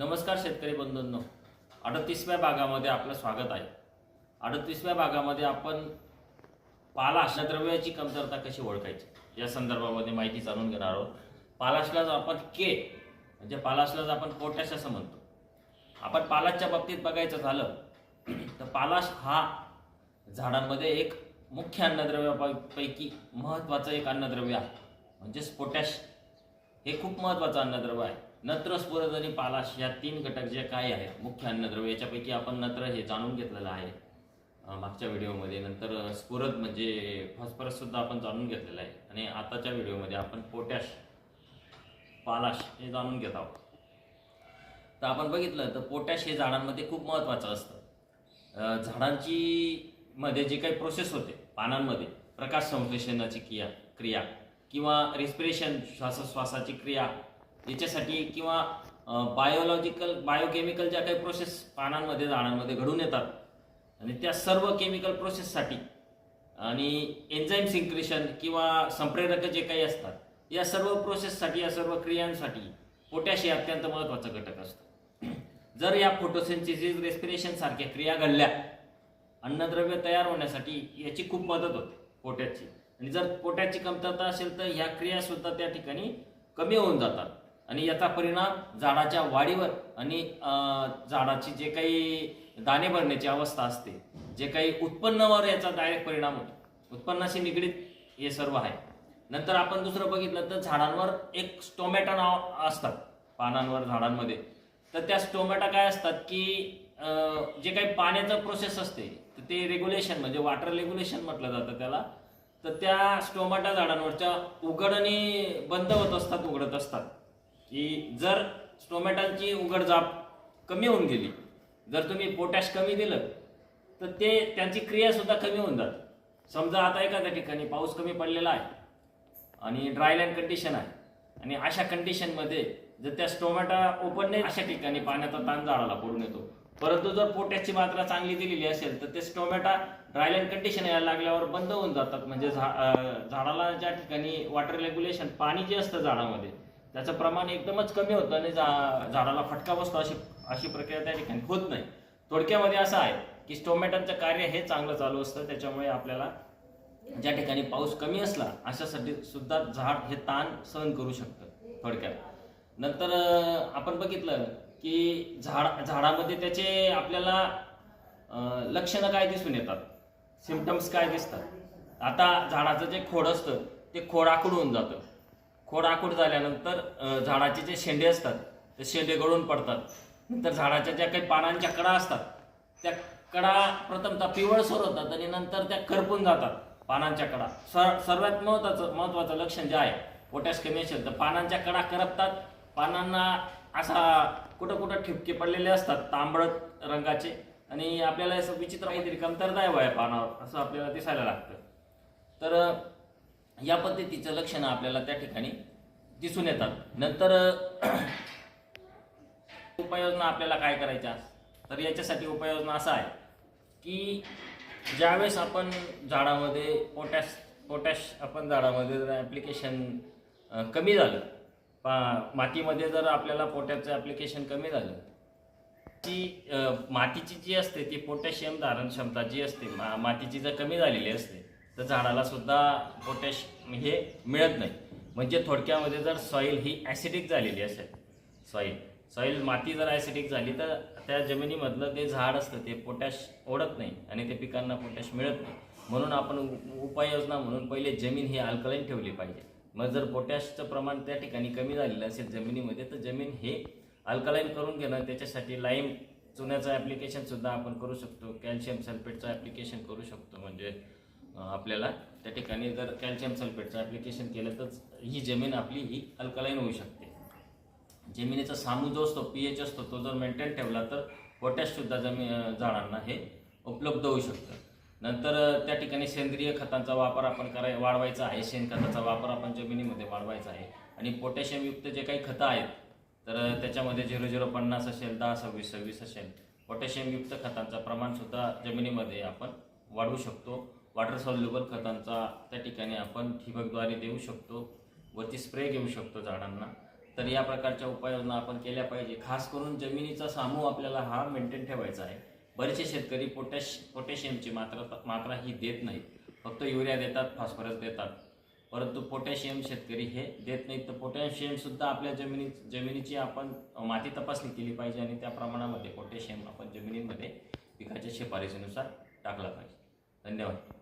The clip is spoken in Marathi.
नमस्कार शेतकरी बंधूंनो. अडतीसव्या भागामध्ये आपलं स्वागत आहे. अडतीसव्या भागामध्ये आपण पालाश अन्नद्रव्याची द्रव्याची कमतरता कशी ओळखायची? या संदर्भामध्ये माहिती जाणून घेणार आहोत. पालाशलाच आपण के म्हणजे पालाशलाच आपण पोटॅश असं म्हणतो. आपण पालाशच्या बाबतीत बघायचं झालं तर पालाश हा झाडांमध्ये एक मुख्य अन्नद्रव्यापैकी महत्त्वाचं एक अन्नद्रव्य आहे. म्हणजेच पोटॅश. हे खूप महत्त्वाचं अन्नद्रव्य आहे. नत्र स्फुरद आणि पालाश या तीन घटक जे काय आहेत मुख्य अन्नद्रव्य याच्यापैकी आपण नत्र हे जाणून घेतलेलं आहे मागच्या व्हिडिओमध्ये. नंतर स्फुरद म्हणजे फॉस्फरस सुद्धा आपण जाणून घेतलेलं आहे. आणि आताच्या व्हिडिओमध्ये आपण पोटॅश पालाश हे जाणून घेत आहोत. तर आपण बघितलं तर पोटॅश हे झाडांमध्ये खूप महत्त्वाचं असतं. झाडांची मध्ये जे काही प्रोसेस होते पानांमध्ये प्रकाश संश्लेषणाची क्रिया क्रिया किंवा रेस्पिरेशन श्वासोश्वासाची क्रिया याच्यासाठी किंवा बायोलॉजिकल बायोकेमिकल ज्या काही प्रोसेस पानांमध्ये झाडांमध्ये घडून येतात. आणि त्या सर्व केमिकल प्रोसेससाठी आणि एन्झाईम सिंक्रेशन किंवा संप्रेरक जे काही असतात या सर्व प्रोसेससाठी या सर्व क्रियांसाठी पोटॅश हे अत्यंत महत्त्वाचा घटक असतो. जर या फोटोसेन्सिसिस रेस्पिरेशन सारख्या क्रिया घडल्या अन्नद्रव्य तयार होण्यासाठी याची खूप मदत होते पोटॅशची आणि जर पोटॅशची कमतरता असेल तर ह्या क्रिया सुद्धा त्या ठिकाणी कमी होऊन जातात. आणि याचा परिणाम झाडाच्या वाढीवर आणि झाडाची जे काही दाणे भरण्याची अवस्था असते जे काही उत्पन्नावर याचा डायरेक्ट परिणाम होतो. उत्पन्नाशी निगडीत हे सर्व आहे. नंतर आपण दुसरं बघितलं तर झाडांवर एक स्टोमॅटा नाव असतात पानांवर झाडांमध्ये. तर त्या स्टोमॅटा काय असतात की जे काही पाण्याचं प्रोसेस असते तर ते रेग्युलेशन म्हणजे वॉटर रेग्युलेशन म्हटलं जातं त्याला. तर त्या स्टोमॅटा झाडांवरच्या उघड आणि बंद होत असतात उघडत असतात. की जर स्टोमॅटांची उघडझाप कमी होऊन गेली जर तुम्ही पोटॅश कमी दिलं तर ते त्यांची क्रियासुद्धा कमी होऊन जाते. समजा आता एखाद्या ठिकाणी पाऊस कमी पडलेला आहे आणि ड्रायलँड कंडिशन आहे आणि अशा कंडिशनमध्ये जर त्या स्टोमॅटा ओपन नाही अशा ठिकाणी पाण्याचा ताण झाडाला पडून येतो. परंतु जर पोटॅशची मात्रा चांगली दिलेली असेल तर ते स्टोमॅटा ड्रायलँड कंडिशन यायला लागल्यावर बंद होऊन जातात. म्हणजे झा झाडाला ज्या ठिकाणी वॉटर रेग्युलेशन पाणी जे असतं झाडामध्ये त्याचं प्रमाण एकदमच कमी होतं आणि झा झाडाला फटका बसतो अशी अशी प्रक्रिया त्या ठिकाणी होत नाही. थोडक्यामध्ये असं आहे की स्टोमॅटोचं कार्य हे चांगलं चालू असतं त्याच्यामुळे आपल्याला ज्या ठिकाणी पाऊस कमी असला अशासाठी सुद्धा झाड हे ताण सहन करू शकतं थोडक्यात. नंतर आपण बघितलं की झाड झाडामध्ये त्याचे आपल्याला लक्षणं काय दिसून येतात? सिमटम्स काय दिसतात? आता झाडाचं जे खोड असतं ते खोड आकडून होऊन जातं. खोड आखूड झाल्यानंतर झाडाचे जे शेंडे असतात ते शेंडे गळून पडतात. नंतर झाडाच्या ज्या काही पानांच्या कडा असतात त्या कडा प्रथमतः पिवळसर होतात आणि नंतर त्या करपून जातात पानांच्या कडा. सर सर्वात महत्वाचं महत्वाचं लक्षण जे आहे पोटॅश कमी तर पानांच्या कडा करपतात. पानांना असा कुठं कुठं ठिपके पडलेले असतात तांबडत रंगाचे. आणि आपल्याला असं विचित्र काहीतरी कमतरता आहे वया पानावर असं आपल्याला दिसायला लागतं. तर या पद्धतीचं लक्षणं आपल्याला त्या ठिकाणी दिसून येतात. नंतर उपाययोजना आपल्याला काय करायच्या? तर याच्यासाठी उपाययोजना असा आहे की ज्यावेळेस आपण झाडामध्ये पोटॅश पोटॅश आपण झाडामध्ये जर ॲप्लिकेशन कमी झालं पा मातीमध्ये जर आपल्याला पोटॅशचं ॲप्लिकेशन कमी झालं ती मातीची जी असते ती पोटॅशियम धारण क्षमता जी असते मा मातीची जर कमी झालेली असते तर झाडाला सुद्धा पोटॅश हे मिळत नाही. म्हणजे थोडक्यामध्ये जर सॉईल ही ॲसिडिक झालेली असेल सॉईल सॉईल माती जर ॲसिडिक झाली तर त्या जमिनीमधलं ते झाड असतं ते पोटॅश ओढत नाही आणि ते पिकांना पोटॅश मिळत नाही. म्हणून आपण उपाययोजना म्हणून पहिले जमीन ही अल्कलाईन ठेवली पाहिजे. मग जर पोटॅशचं प्रमाण त्या ठिकाणी कमी झालेलं असेल जमिनीमध्ये तर जमीन हे अल्कलाईन करून घेणं त्याच्यासाठी लाईम चुन्याचं ॲप्लिकेशनसुद्धा आपण करू शकतो कॅल्शियम सल्फेटचं ॲप्लिकेशन करू शकतो. म्हणजे आपल्याला त्या ठिकाणी जर कॅल्शियम सल्फेटचं ॲप्लिकेशन केलं तर ही जमीन आपली ही अल्कलाईन होऊ शकते. जमिनीचा सामू जो असतो पी एच असतो तो जर मेंटेन ठेवला तर पोटॅशसुद्धा जमी झाडांना हे उपलब्ध होऊ शकतं. नंतर त्या ठिकाणी सेंद्रिय खतांचा वापर आपण कराय वाढवायचा आहे. शेणखताचा वापर आपण जमिनीमध्ये वाढवायचा आहे. आणि पोटॅशियमयुक्त जे काही खतं आहेत तर त्याच्यामध्ये झिरो झिरो पन्नास असेल दहा सव्वीस सव्वीस असेल पोटॅशियमयुक्त खतांचं प्रमाणसुद्धा जमिनीमध्ये आपण वाढवू शकतो. वॉटर सॉल्युबल खतांचा त्या ठिकाणी आपण ठिबकद्वारे देऊ शकतो. वरती स्प्रे घेऊ शकतो झाडांना. तर या प्रकारच्या उपाययोजना आपण केल्या पाहिजे. खास करून जमिनीचा सामूह आपल्याला हा मेंटेन ठेवायचा आहे. बरेचसे शेतकरी पोटॅश पोटॅशियमची मात्रा मात्रा ही देत नाहीत. फक्त युरिया देतात फॉस्फरस देतात. परंतु पोटॅशियम शेतकरी हे देत नाहीत. तर पोटॅशियमसुद्धा आपल्या जमिनी जमिनीची आपण माती तपासणी केली पाहिजे आणि त्या प्रमाणामध्ये पोटॅशियम आपण जमिनीमध्ये पिकाच्या शिफारसीनुसार टाकला पाहिजे. धन्यवाद.